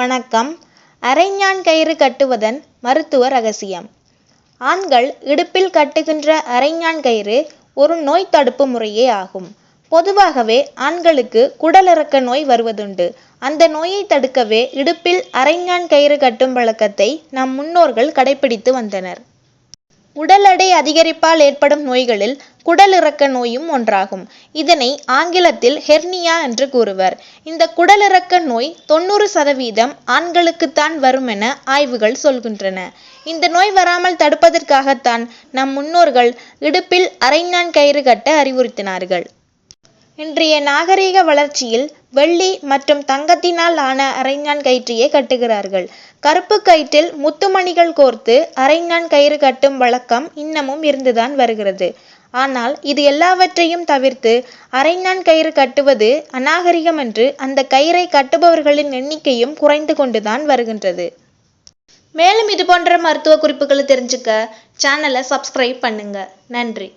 வணக்கம். அரைஞான் கயிறு கட்டுவதன் மருத்துவ ரகசியம். ஆண்கள் இடுப்பில் கட்டுகின்ற அரைஞான் கயிறு ஒரு நோய் தடுப்பு முறையே ஆகும். பொதுவாகவே ஆண்களுக்கு குடலிறக்க நோய் வருவதுண்டு. அந்த நோயை தடுக்கவே இடுப்பில் அரைஞான் கயிறு கட்டும் பழக்கத்தை நம் முன்னோர்கள் கடைபிடித்து வந்தனர். உடல் எடை அதிகரிப்பால் ஏற்படும் நோய்களில் குடலிறக்க நோயும் ஒன்றாகும். இதனை ஆங்கிலத்தில் ஹெர்னியா என்று கூறுவர். இந்த குடலிறக்க நோய் தொண்ணூறு சதவீதம் ஆண்களுக்குத்தான் வரும் என ஆய்வுகள் சொல்கின்றன. இந்த நோய் வராமல் தடுப்பதற்காகத்தான் நம் முன்னோர்கள் இடுப்பில் அரைஞான் கயிறு கட்ட அறிவுறுத்தினார்கள். இன்றைய நாகரீக வளர்ச்சியில் வெள்ளி மற்றும் தங்கத்தினால் ஆன அரைஞான் கயிற்றையே கட்டுகிறார்கள். கருப்பு கயிற்றில் முத்துமணிகள் கோர்த்து அரைஞான் கயிறு கட்டும் வழக்கம் இன்னமும் இருந்துதான் வருகிறது. ஆனால் இது எல்லாவற்றையும் தவிர்த்து அரைஞான் கயிறு கட்டுவது அநாகரிகம் என்று அந்த கயிறை கட்டுபவர்களின் எண்ணிக்கையும் குறைந்து கொண்டுதான் வருகின்றது. மேலும் இது போன்ற மருத்துவ குறிப்புகளை தெரிஞ்சுக்க சேனலை சப்ஸ்கிரைப் பண்ணுங்க. நன்றி.